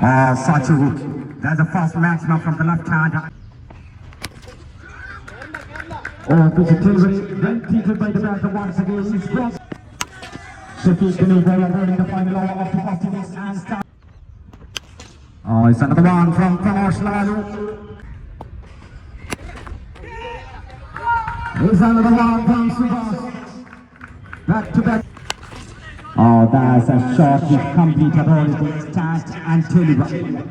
Uh, such a hook. There's a fast maximum from the left hand. Oh, pitch delivery. Well treated by the batter once again. He's crossed. Shafiq Kanubola running the final over of the first innings and start. Oh, it's another one from Pranosh Lalu. Here's another one from Subhash. Back to back. Oh, that's a shot with complete ability, start and deliver.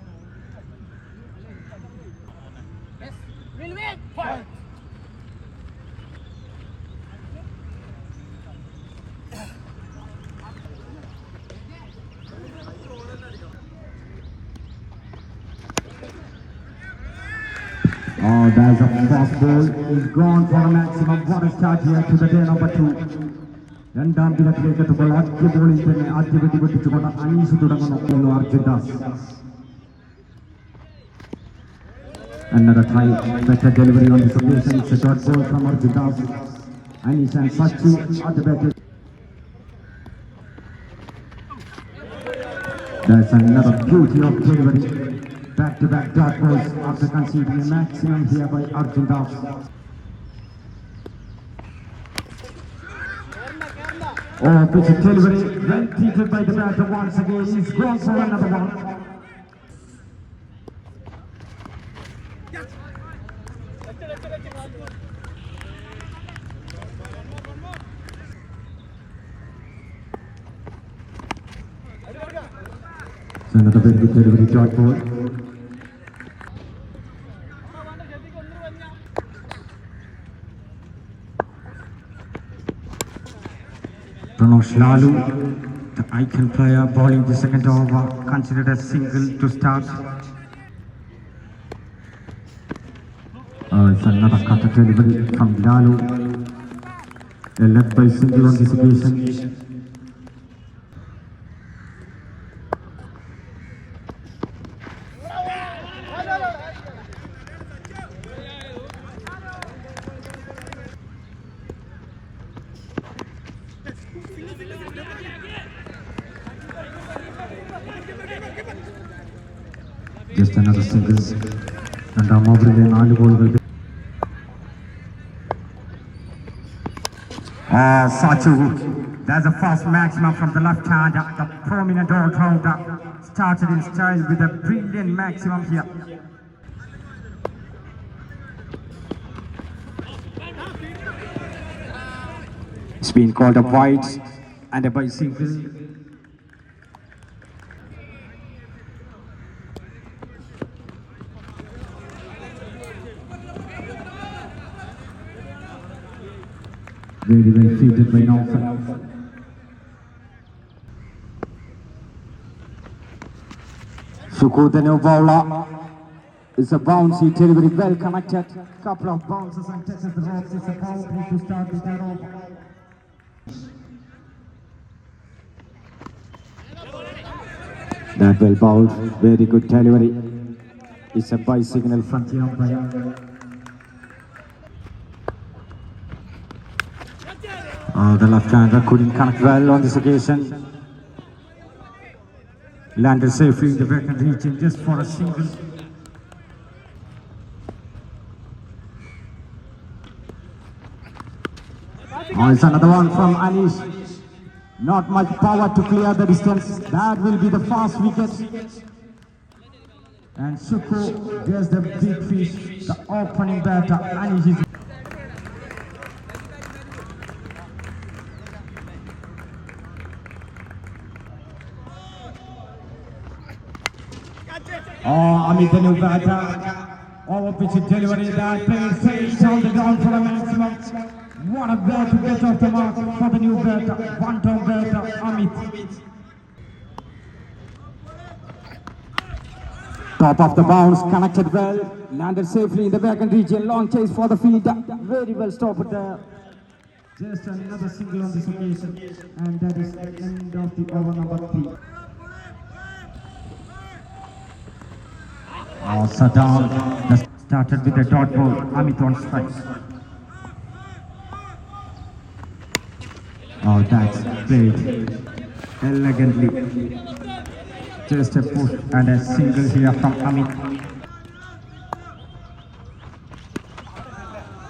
Oh, there's a fast ball. Oh, He's gone for a maximum. What a start here to the day number two. രണ്ടാം ദിനത്തിലേക്ക് എത്തുമ്പോൾ ആദ്യ ബോളിൽ തന്നെ ആദ്യ വെടി പൊട്ടിച്ചുകൊണ്ട് അനീഷ് തുടങ്ങുന്നു Arjun Das Another try, better delivery on this occasion. It's a short ball from Arjun Das. Anish and Sachu at the batter. That's another beauty of delivery. Back-to-back dot balls after conceding a maximum here by Arjun Das. Oh, pitch delivery, well treated by the batter once again. He's gone for another one. So another very good delivery dot ball. Pranosh Lalu, the icon player bowling the second over, considered a single to start. Uh, it's another cutter delivery from Lalu. A left by single on this occasion. Uh, hook. There's a fast maximum from the left hand. The prominent all-rounder started in style with a brilliant maximum here. It's been called a wide and a bicycle. Very well treated by Naufer. Suku the new bowler is a bouncy delivery well connected. Couple of bounces and touches the ropes. It's a power play to start the over. That well bowled, very good delivery. It's a by signal from the the left-hander couldn't connect well on this occasion. Landed safely in the vacant region just for a single. Oh, it's another one from Anish. Not much power to clear the distance. That will be the fast wicket. And Suku gets the big fish. The opening batter, Anish is Amit the new batter. Over pitch delivery that player sails on the ground for a maximum. What a way to get off the mark for the new batter. One term batter, Amit. Top of the bounce, connected well, landed safely in the vacant region. Long chase for the field, very well stopped there. Just another single on this occasion, and that is the end of the over number three. Oh, Saddam has started with a dot ball. Amit on strikes. Oh, that's played elegantly. Just a push and a single here from Amit.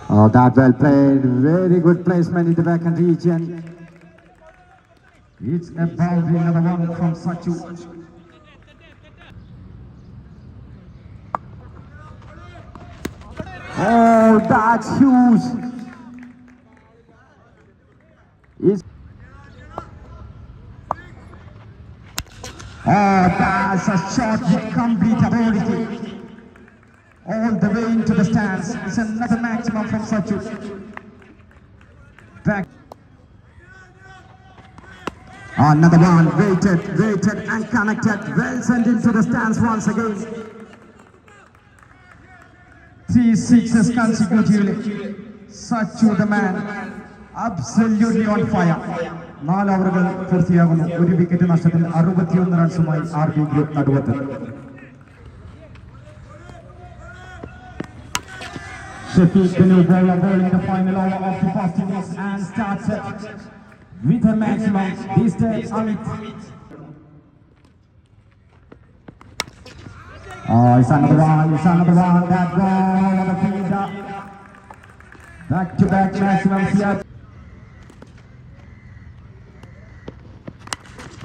Oh, that well played. Very good placement in the backhand region. It's a boundary, another one from Sachu. Oh, that's huge. It's Oh, that's a shot with complete ability. All the way into the stands. It's another maximum from Sachu. Back. Another one, waited, waited and connected. Well sent into the stands once again. Three sixes consecutively. Sachu the man. Absolutely on fire. നാല് ഓവറുകൾ പൂർത്തിയാകുന്നു ഒരു wicket നഷ്ടത്തിൽ അറുപത്തിയൊന്ന് റൺസുമായി R B group Naduvath Shafiq the new bowler bowling the final over of the first innings and starts it with a maximum. This on Amit. Oh, he's on the run, he's on the run, that ball on the feed up. Back to back maximum CR.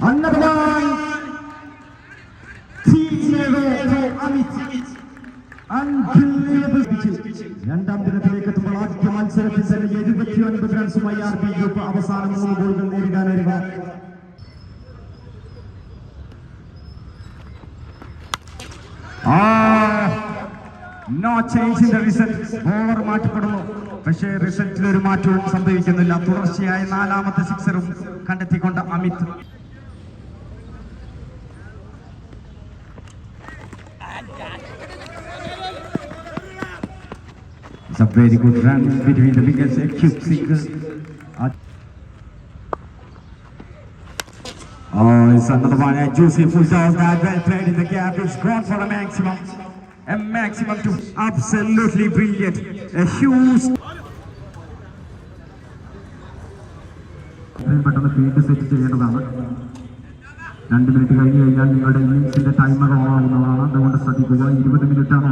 Another one. TGV, Amit. രണ്ടാം ദിനത്തിലേക്ക് എത്തുമ്പോൾ ആദ്യ മത്സരത്തിൽ തന്നെ എഴുപത്തി ഒൻപത് റൺസുമായി R B group അവസാനം മൂന്ന് ഗോളുകൾ നേരിടാനറിയുക no change in the result over മാറ്റപ്പെടുന്നു. പക്ഷേ റിസൾട്ടിൽ ഒരു മാറ്റവും സംഭവിക്കുന്നില്ല. തുടർച്ചയായ നാലാമത്തെ സിക്സറും കണ്ടെത്തിക്കൊണ്ട് Amit. It's a very good run between the wickets, a cute. Oh, it's another one, a juicy full toss that well played in the gap. It's gone for a maximum. A maximum to absolutely brilliant. A huge. പെട്ടെന്ന് field set ചെയ്യേണ്ടതാണ് രണ്ട് minute കഴിഞ്ഞ് കഴിഞ്ഞാൽ നിങ്ങളുടെ ഇന്നിംഗ്സിന്റെ timer on ആവുന്നതാണ് അതുകൊണ്ട് ശ്രദ്ധിക്കുക ഇരുപത് മിനിറ്റാണ്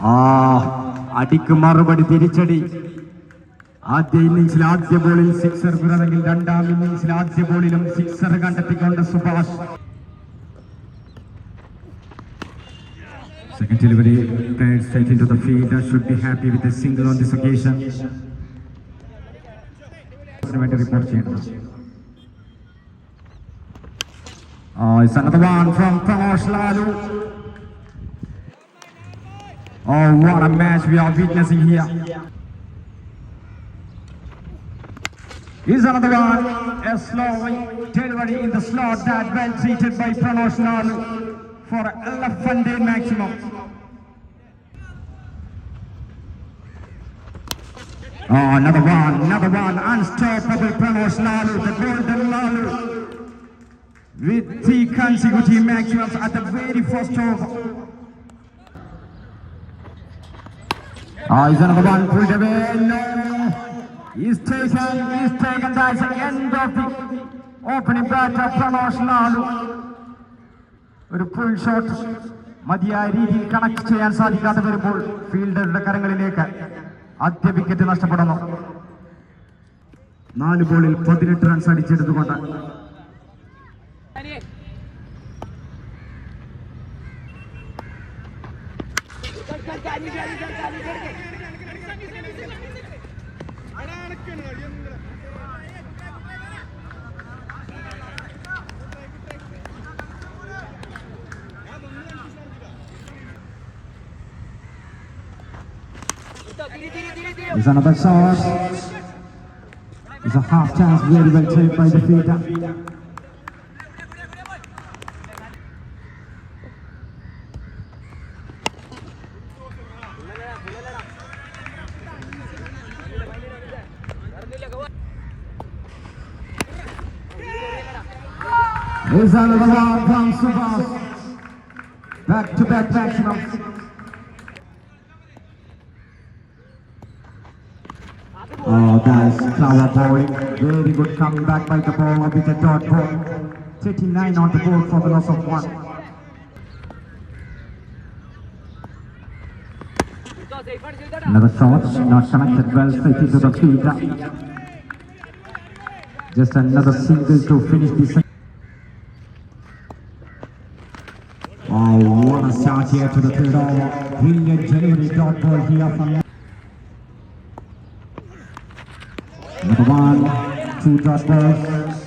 ആ അടിക്ക് മറുപടി തിരിച്ചടി ആദ്യ ഇന്നിംഗ്സിൽ ആദ്യ ബോളിൽ സിക്സർ പിറന്നെങ്കിൽ രണ്ടാം ഇന്നിംഗ്സിൽ ആദ്യ ബോളിലും sixer കണ്ടെത്തിക്കൊണ്ട് Subhash Second delivery played straight into the field. that should be happy with a single on this occasion. ചെയ്യണം Oh, it's another one from Pranosh Lalu. Oh, what a match we are witnessing here. Is another one, a slow delivery in the slot that well treated by Pranosh Lalu for elephant day maximum. Oh, another one, another one, unstoppable Pranosh Lalu, the golden Lalu. With three consecutive maximums at the very first over. Oh, the end of the opening batter, Pranosh Lalu. ഒരു full shot മതിയായ രീതിയിൽ connect ചെയ്യാൻ സാധിക്കാതെ വരുമ്പോൾ ഫീൽഡറുടെ കരങ്ങളിലേക്ക് ആദ്യ wicket നഷ്ടപ്പെടുന്നു നാല് ബോളിൽ പതിനെട്ട് റൺസ് അടിച്ചെടുത്തുകൊണ്ട് Is another shot. It's a half chance, very well played by the fielder. Is another one from Subhash. Back to back maximum. That's clever bowling. Very good comeback by the ball with the dot ball. 39 on the board for the loss of one. Another shot, not connected well, straight into the field. Just another single to finish this. Oh, what a start here to the third over. Brilliant delivery dot ball here from Number one, two dot balls.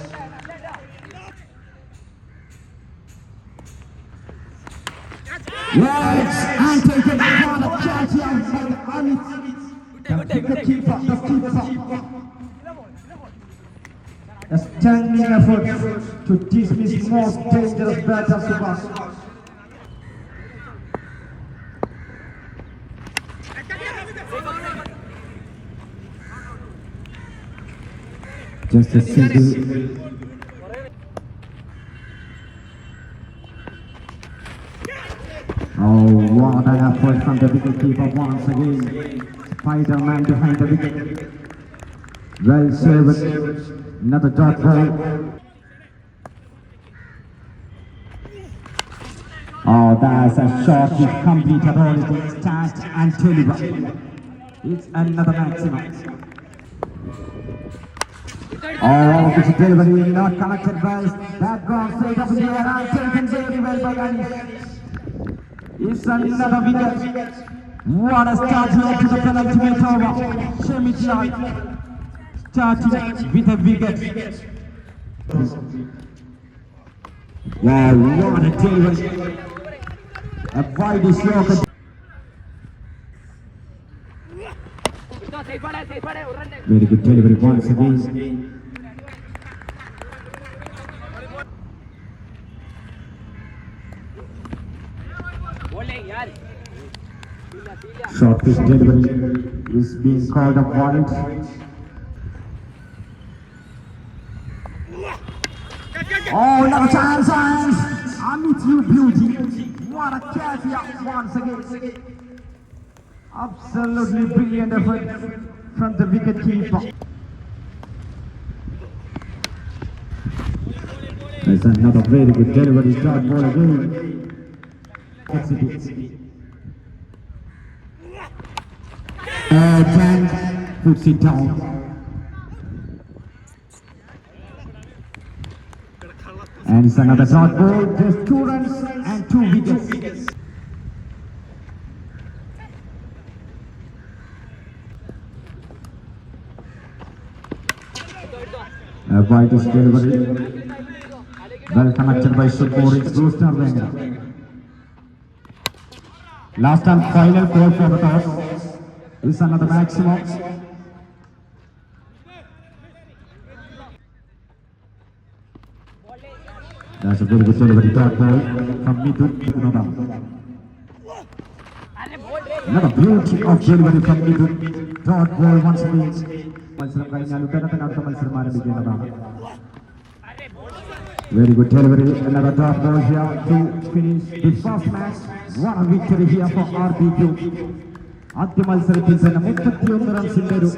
And taken for the catch here by the Amit. The keeper, the keeper. A standing effort to dismiss most dangerous batter Subhash. Just a single. Oh, what an effort from the wicket keeper once again. Spider-Man behind the wicket. Well served. Another dot ball. Oh, that's a shot with complete authority. Start and deliver. It's another maximum. Oh, this delivery not connected well. That goes straight up in the air and taken very well by Anish. It's another wicket. What a start here to the penultimate over. Shemit starting with a wicket. Wow, what a delivery. A wide Yorker. run it. Very good delivery once again. Bowling, yaar. Pitch delivery is being called a wide. Oh, another chance, chance. Amit, you beauty. What a catch here once again. Absolutely brilliant effort from the wicket keeper. There's another very good delivery start ball again. And it's another dot ball, oh, just two runs and two wickets. A brightest delivery, well connected by Shukmur, it's Brewster. Last and final call for the toss this is another maximum. That's a good result of the top ball from Another beauty of delivery from Mithu. Dark ball once again. Very good delivery. Another top ball here to finish the first match. What a victory here for our team. ആദ്യ മത്സരത്തിൽ തന്നെ മുപ്പത്തിയൊന്ന് റൺസിന്റെ ഒരു